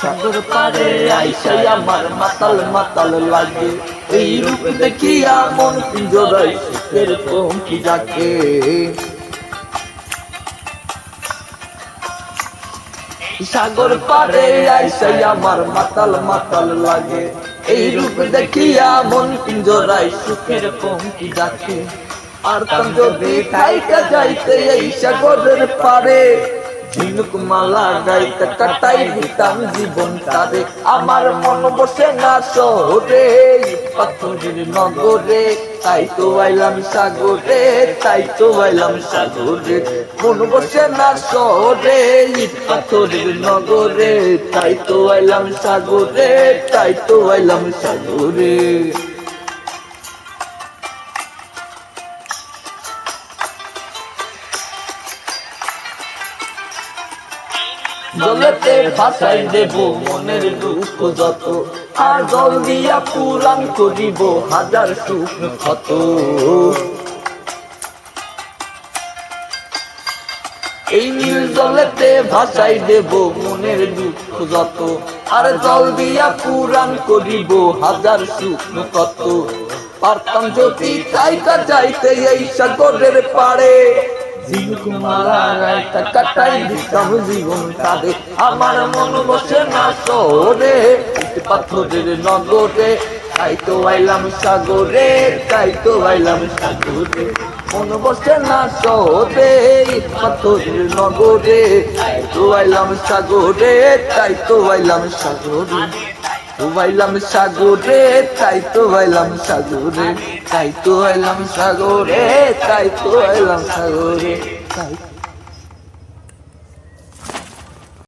সাগর পারে আইসাই আমার মাতাল মাতাল লাগে। এই রূপ দেখিয়া মন পিঞ্জরাই পঙ্কি ডাকে সাগর পারে আইসাই আমার মাতাল মাতাল লাগে। এই রূপ দেখিয়া মন পিঞ্জরাই সুখের পঙ্কি ডাকে আর তার যদি খাইতে যাইতে এই সাগরের পারে। ঝিনুক মালা গাইতে কাটাই দিতাম জীবন তারে। আমার মন বসে না শহরে পাথরের নগরে। তাই তো আইলাম সাগরে তাই তো আইলাম সাগরে। মন বসে না শহরে পাথরের নগরে। তাই তো আইলাম সাগরে তাই তো আইলাম সাগরে। জলেতে ভাসাই দেব, মনের দুঃখ যত। আর জল দিয়া পুরাণ করিব, হাজার সুখ ক্ষত। এই নীল জলেতে ভাসাই দেব, মনের দুঃখ যত। আর জল দিয়া পুরাণ করিব, হাজার সুখ কত পারতাম যদি চাইতা চাইতে এই সাগরের পাড়ে। কাটাই দিতাম জীবন কাঁদে আমার মন বসে না শহরে পাথরের নগরে তাই তো আইলাম সাগরে তাই তো আইলাম সাগরে মন বসে না শহরে পাথরের নগরে তাই তো আইলাম সাগরে তাই তো আইলাম সাগরে বাইলাম সাগরে, তাই তো বাইলাম সাগরে, তাই তো বাইলাম সাগরে, তাই তো বাইলাম সাগরে, তাই